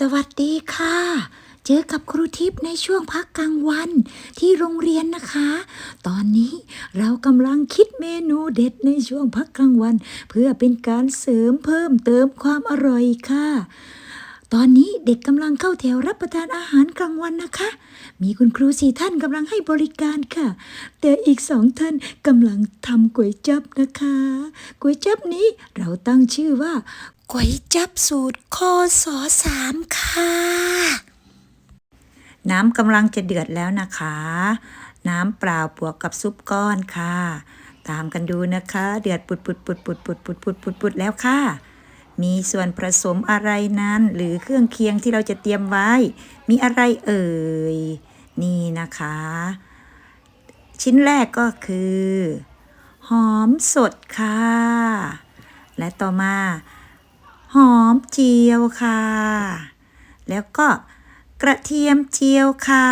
สวัสดีค่ะ เจอกับครูทิพย์ในช่วงพักกลางวันที่โรงเรียนนะคะ ตอนนี้เรากำลังคิดเมนูเด็ดในช่วงพักกลางวัน เพื่อเป็นการเสริมเพิ่มเติมความอร่อยค่ะ ตอนนี้เด็กกำลังเข้าแถวรับประทานอาหารกลางวันนะคะ มีคุณครูสี่ท่านกำลังให้บริการค่ะ แต่อีกสองท่านกำลังทำก๋วยจับนะคะก๋วยจับนี้เราตั้งชื่อว่า ก๋วยจับสูตรคอสอสามค่ะ น้ำกำลังจะเดือดแล้วนะคะ น้ำเปล่าบวกกับซุปก้อนค่ะ ตามกันดูนะคะ เดือดปุดปุดปุดปุดปุดปุดปุดปุดปุดแล้วค่ะ มีส่วนผสมอะไรนั้น หรือเครื่องเคียงที่เราจะเตรียมไว้ มีอะไรเอ่ย นี่นะคะ ชิ้นแรกก็คือ หอมสดค่ะ และต่อมา หอมเจียวค่ะ แล้วก็กระเทียมเจียวค่ะ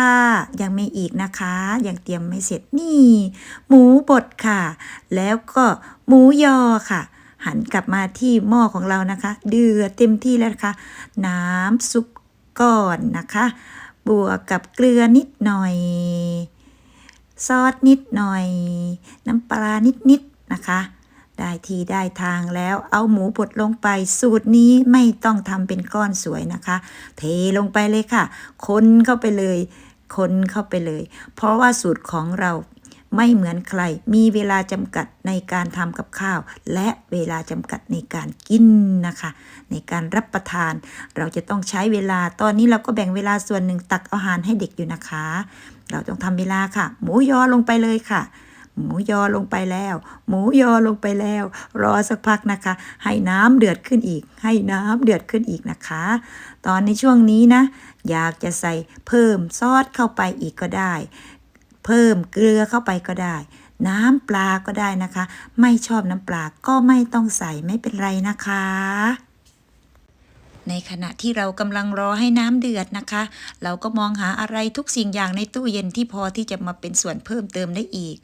ยังไม่อีกนะคะ ยังเตรียมไม่เสร็จนี่ หมูบดค่ะ แล้วก็หมูยอค่ะ หันกลับมาที่หม้อของเรานะคะ เดือดเต็มที่แล้วนะคะ น้ำซุปก่อนนะคะ บวกกับเกลือนิดหน่อย ซอสนิดหน่อย น้ำปลานิดๆนะคะ ได้ที่ได้ทางแล้วเอาหมูบดลงไปสูตรนี้ไม่ต้องทำเป็นก้อนสวยนะคะ เทลงไปเลยค่ะ คนเข้าไปเลย คนเข้าไปเลย เพราะว่าสูตรของเราไม่เหมือนใคร มีเวลาจำกัดในการทำกับข้าว และเวลาจำกัดในการกินนะคะ ในการรับประทาน เราจะต้องใช้เวลา ตอนนี้เราก็แบ่งเวลาส่วนหนึ่งตักอาหารให้เด็กอยู่นะคะ เราต้องทำเวลาค่ะ หมูยอลงไปเลยค่ะ หมูยอลงไปแล้ว หมูยอลงไปแล้ว รอสักพักนะคะ ให้น้ำเดือดขึ้นอีก ให้น้ำเดือดขึ้นอีกนะคะ ตอนในช่วงนี้นะ อยากจะใส่เพิ่มซอสเข้าไปอีกก็ได้ เพิ่มเกลือเข้าไปก็ได้ น้ำปลาก็ได้นะคะ ไม่ชอบน้ำปลาก็ไม่ต้องใส่ไม่เป็นไรนะคะ ในขณะที่เรากำลังรอให้น้ำเดือดนะคะ เราก็มองหาอะไรทุกสิ่งอย่างในตู้เย็นที่พอที่จะมาเป็นส่วนเพิ่มเติมได้อีก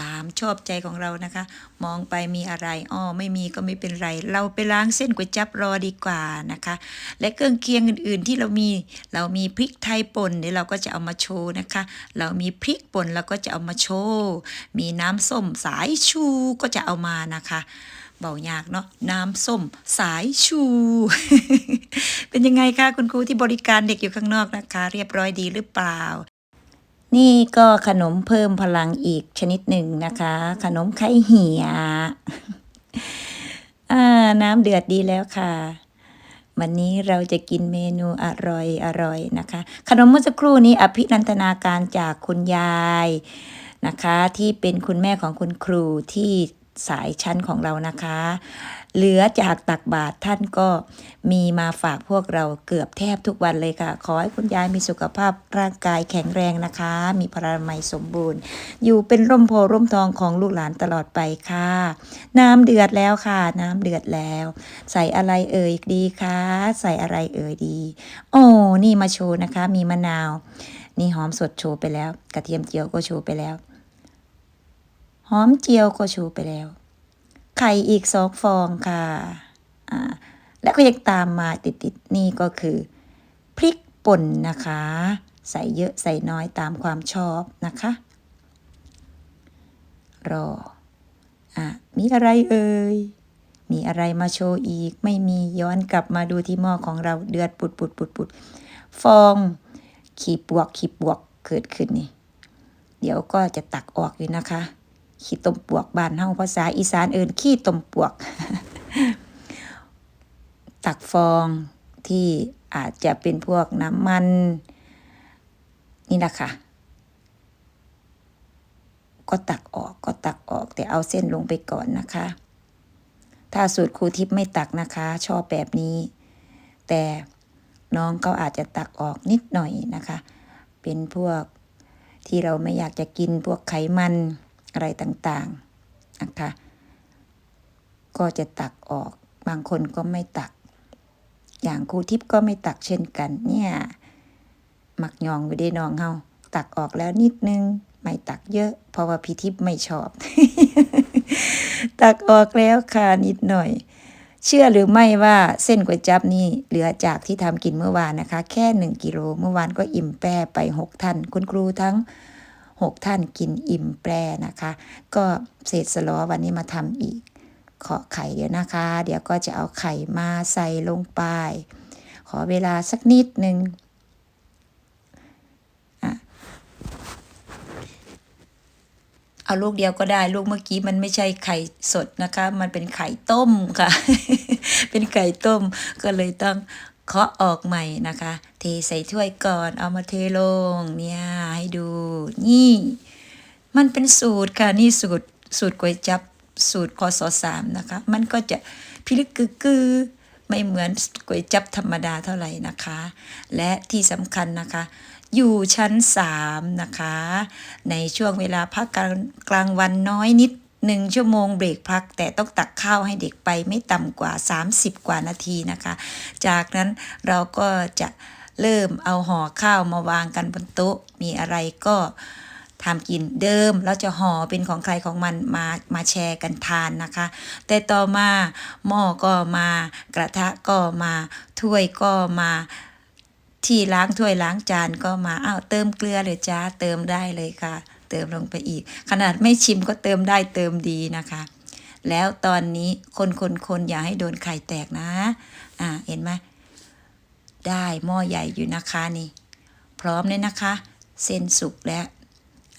ตามชอบใจของเรานะคะ มองไปมีอะไรอ้อไม่มีก็ไม่เป็นไร เราไปล้างเส้นก๋วยจับรอดีกว่านะคะ และเครื่องเคียงอื่น ๆ ที่เรามีเรามีพริกไทยป่นเดี๋ยวเราก็จะเอามาโชว์นะคะ เรามีพริกป่นเราก็จะเอามาโชว์มีน้ำส้มสายชูก็จะเอามานะคะ เบายากเนาะน้ำส้มสายชู เป็นยังไงคะคุณครูที่บริการเด็กอยู่ข้างนอกนะคะ เรียบร้อยดีหรือเปล่า นี่ก็ขนมเพิ่มพลังอีกชนิดหนึ่งนะคะ ขนมไข่เหี่ยน้ำเดือดดีแล้วค่ะ วันนี้เราจะกินเมนูอร่อยอร่อยนะคะ ขนมเมื่อสักครู่นี้อภินันทนาการจากคุณยายนะคะ ที่เป็นคุณแม่ของคุณครูที่ สายชั้นของเรานะคะ เหลือจากตักบาตรท่านก็มีมาฝากพวกเราเกือบแทบทุกวันเลยค่ะ ขอให้คุณยายมีสุขภาพร่างกายแข็งแรงนะคะ มีพลามัยสมบูรณ์ อยู่เป็นร่มโพร่มทองของลูกหลานตลอดไปค่ะ น้ำเดือดแล้วค่ะ น้ำเดือดแล้ว ใส่อะไรเอ่ยดีคะใส่อะไรเอ่ยดี โอ้นี่มาโชว์นะคะ มีมะนาว นี่หอมสดโชว์ไปแล้ว กระเทียมเจียวก็โชว์ไปแล้ว หอมเจียวก็ชว์ไปแล้ว ไข่อีกสองฟองค่ะอ่าแล้วก็ยังตามมาติดๆนี่ก็คือ พริกป่นนะคะ ใส่เยอะใส่น้อยตามความชอบนะคะ รออะมีอะไรเอ่ยมีอะไรมาโชว์อีก ไม่มีย้อนกลับมาดูที่หม้อของเราเดือดปุดปุดปุดปุดฟองขีบวกขีบวกเกิดขึ้นนี่ เดี๋ยวก็จะตักออกอยู่นะคะ ขี้ต้มปวกบ้านเฮาภาษาอีสานเอินขี้ต้มปวก ตักฟองที่อาจจะเป็นพวกน้ำมัน นี่นะคะ ก็ตักออกก็ตักออก แต่เอาเส้นลงไปก่อนนะคะ ถ้าสูตรครูทิพย์ไม่ตักนะคะ ชอบแบบนี้ แต่น้องเขาอาจจะตักออกนิดหน่อยนะคะ เป็นพวกที่เราไม่อยากจะกินพวกไขมัน อะไรต่างๆนะคะก็จะตักออก บางคนก็ไม่ตัก อย่างครูทิพย์ก็ไม่ตักเช่นกันเนี่ยหมักยองไปได้นองเฮาตักออกแล้วนิดนึง ไม่ตักเยอะ เพราะว่าพี่ทิพย์ไม่ชอบ ตักออกแล้วค่ะนิดหน่อย เชื่อหรือไม่ว่าเส้นก๋วยจั๊บนี่เหลือจากที่ทำกินเมื่อวานนะคะ แค่หนึ่งกิโลเมื่อวานก็อิ่มแปรไปหกท่าน คุณครูทั้ง หกท่านกินอิ่มแปรนะคะ ก็เศษสลอวันนี้มาทำอีก ขอไข่เดี๋ยวนะคะ เดี๋ยวก็จะเอาไข่มาใส่ลงไป ขอเวลาสักนิดหนึ่งเอาลูกเดียวก็ได้ลูกเมื่อกี้มันไม่ใช่ไข่สดนะคะ มันเป็นไข่ต้มค่ะ เป็นไข่ต้มก็เลยต้อง เคาะออกใหม่นะคะ เทใส่ถ้วยก่อนเอามาเทลงเนี่ยให้ดูนี่ มันเป็นสูตรค่ะนี่สูตรสูตรก๋วยจับสูตรคศสสามนะคะ มันก็จะพิลึกกึกกือไม่เหมือนก๋วยจับธรรมดาเท่าไหร่นะคะ และที่สำคัญนะคะ อยู่ชั้นสามนะคะ ในช่วงเวลาพักกลางกลางวันน้อยนิด หนึ่งชั่วโมงเบรกพัก แต่ต้องตักข้าวให้เด็กไปไม่ต่ำกว่า 30 กว่านาทีนะคะ จากนั้นเราก็จะเริ่มเอาห่อข้าวมาวางกันบนโต๊ะ มีอะไรก็ทำกินเดิมเราจะห่อเป็นของใครของมันมามาแชร์กันทานนะคะ แต่ต่อมาหม้อก็มากระทะก็มาถ้วยก็มาที่ล้างถ้วยล้างจานก็มาอ้าวเติมเกลือเลยจ้าเติมได้เลยค่ะ เติมลงไปอีก ขนาดไม่ชิมก็เติมได้เติมดีนะคะ แล้วตอนนี้คนคนคนอย่าให้โดนไข่แตกนะ อ่าเห็นไหมได้หม้อใหญ่อยู่นะคะนี่ พร้อมเลยนะคะ เส้นสุกแล้ว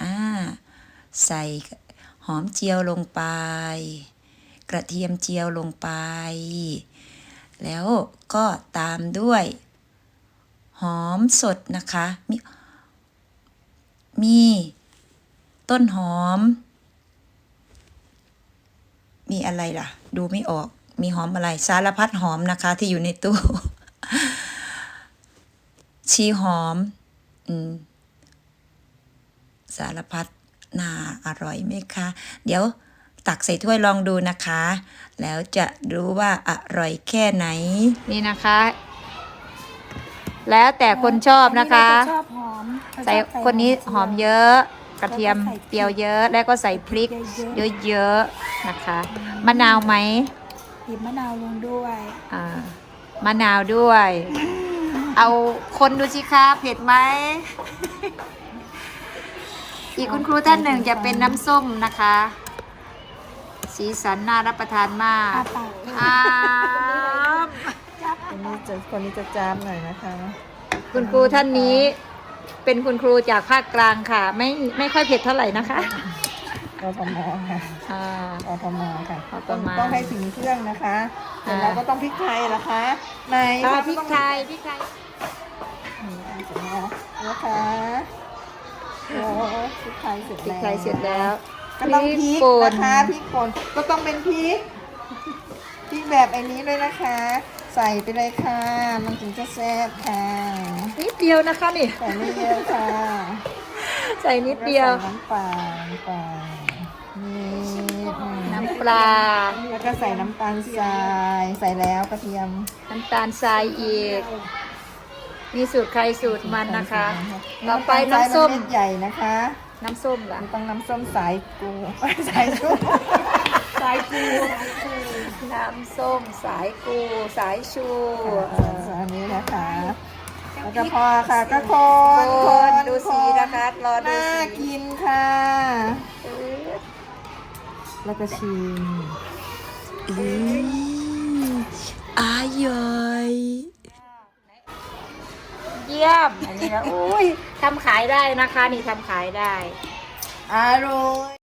อ่าใส่หอมเจียวลงไป กระเทียมเจียวลงไป แล้วก็ตามด้วย หอมสดนะคะ มีมี ต้นหอม มีอะไรล่ะ ดูไม่ออก มีหอมอะไร สารพัดหอมนะคะ ที่อยู่ในตู้ ชีหอม อืม สารพัดน่าอร่อยไหมคะ เดี๋ยวตักใส่ถ้วยลองดูนะคะ แล้วจะรู้ว่าอร่อยแค่ไหน นี่นะคะ แล้วแต่คนชอบนะคะ ชอบหอมใส่คนนี้หอมเยอะ กระเทียมเปรี้ยวเยอะแล้วก็ใส่พริก เยอะๆนะคะมะนาวไหมบีบมะนาวลงด้วยอ่ามะนาวด้วย เอาคนดูสิคะเผ็ดไหมอีกคุณครูท่านหนึ่งจะเป็นน้ำส้มนะคะ สีสันน่ารับประทานมากอาปากอ้ามคนนี้จะคนนี้จะจามหน่อยนะคะ คุณครูท่านนี้ เป็นคุณครูจากภาคกลางค่ะ ไม่ไม่ค่อยเผ็ดเท่าไหร่นะคะกทมค่ะอ่ากทมค่ะกทมต้องต้องให้ถึงเครื่องนะคะเสร็จอ่าแล้วก็ต้องพริกไทยเหรอคะไหนอ่าพริกไทยพริกไทยเสร็จแล้วนะคะโอ้พริกไทยเสร็จพริกแล้ว ไทยเสร็จแล้วก็ต้องพริกป่นนะคะพริกป่นก็ต้องเป็นพริกพริกแบบไอ้นี้ด้วยนะคะ ใส่ไปเลยค่ะ มันถึงจะแซ่บค่ะ นิดเดียวนะคะนี่ใส่ไม่เยอะค่ะใส่นิดเดียวแล้ก็ใส่น้ำปลาลงไปนี่อืมน้ำปลา แล้วก็ใส่น้ำตาลทราย ใส่แล้วกระเทียม น้ำตาลทรายอีกมีสูตรใครสูตรมันนะคะต่อไปน้ำส้มเม็ดใหญ่นะคะ น้ำส้มล่ะมันต้องน้ำส้มสายกูสายชูสายกูน้ำส้มสายกูสายชูอันนี้นะคะ แล้วก็พอค่ะก็คนคนดูคสีนนะคะรอดูน่าสีกินค่ะ แล้วก็ชิมอืมอร่อยเยี่ยมอันนี้นะอุ้ยทำขายได้นะคะ นี่ทำขายได้ อร่อย